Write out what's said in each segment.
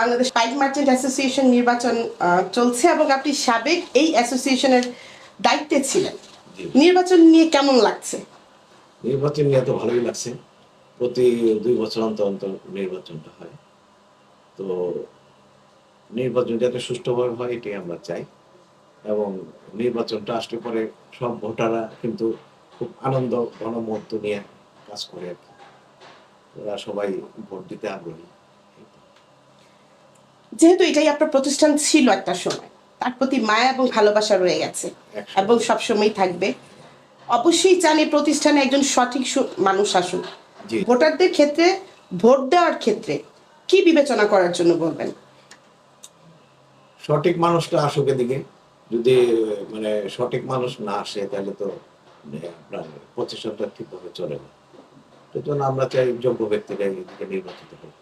বাংলাদেশ পাইক merchant association নির্বাচন চলছে এবং আপনি সাবেক এই অ্যাসোসিয়েশনের দায়িত্বে ছিলেন। নির্বাচন নিয়ে কেমন লাগছে? নির্বাচন নিয়ে তো ভালোই লাগছে। প্রতি দুই বছর অন্তর অন্তর নির্বাচনটা হয়। তো নির্বাচন যাতে সুষ্ঠুভাবে হয় এটাই আমরা চাই। এবং নির্বাচনটা আসলে পরে সব ভোটাররা কিন্তু খুব আনন্দ গণমুহূর্ত নিয়ে কাজ করে আর কি। ওরা সবাই ভোট দিতে আগ্রহী। যেহেতু এটাই আপনার প্রতিষ্ঠান ছিল একটা সময় তার প্রতি মায়া এবং ভালোবাসা রয়ে গেছে। এবং সবসময় থাকবে। অবশ্যই চান এই প্রতিষ্ঠানে একজন সঠিক মানুষ আসুক। ভোটারদের ক্ষেত্রে ভোট দেওয়ার ক্ষেত্রে কি বিবেচনা করার জন্য বলবেন? সঠিক মানুষটা আসুক এদিকে। যদি মানে সঠিক মানুষ না আসে তাহলে তো মানে আপনার প্রতিষ্ঠানটা ঠিকভাবে চলে না। সেজন্য আমরা চাই যোগ্য ব্যক্তিরা এদিকে নির্বাচিত হোক।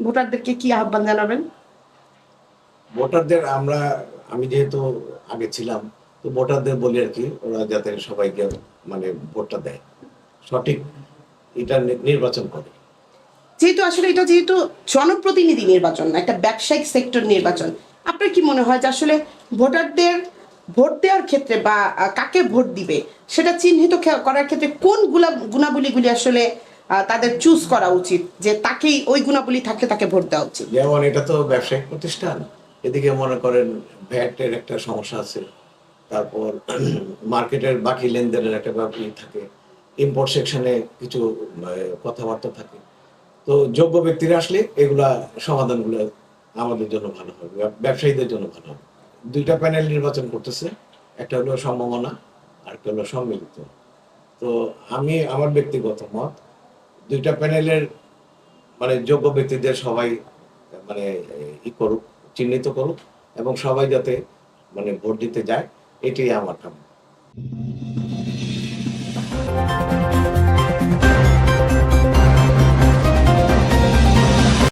ভোটারদেরকে কি আহ্বান জানাবেন? ভোটারদের আমরা আমি যেহেতু আগে ছিলাম তো ভোটারদের বলি আর কি ওরা যাতে সবাইকে মানে ভোটটা দেয়। সঠিক এটা নির্বাচন করে। যেহেতু আসলে এটা যেহেতু জনপ্রতিনিধি নির্বাচন একটা ব্যবসায়িক সেক্টর নির্বাচন আপনার কি মনে হয় যে আসলে ভোটারদের ভোট দেওয়ার ক্ষেত্রে বা কাকে ভোট দিবে সেটা চিহ্নিত করার ক্ষেত্রে কোনগুলা গুণাবলীগুলি আসলে তাদের চুজ করা উচিত যে তাকেই ওই গুণাবলী থাকলে তাকে ভোট দেওয়া উচিত? যেমন এটা তো ব্যবসায়িক প্রতিষ্ঠান। এদিকে মনে করেন ভ্যাটের একটা সমস্যা আছে। তারপর মার্কেটের বাকি লেনদেনের একটা ব্যাপার থাকে। ইম্পোর্ট সেকশনে কিছু কথাবার্তা থাকে। তো যোগ্য ব্যক্তিরা আসলে এগুলা সমাধানগুলো আমাদের জন্য ভালো হবে ব্যবসায়ীদের জন্য ভালো হবে। দুইটা প্যানেল নির্বাচন করতেছে, একটা হলো সম্ভাবনা আর একটা হলো সম্মিলিত। তো আমি আমার ব্যক্তিগত মত, দুইটা প্যানেলের মানে যোগ্য ব্যক্তিদের সবাই মানে ই করুক। চিহ্নিত করুক এবং সবাই যাতে মানে ভোট দিতে যায় এটাই আমার কাম্য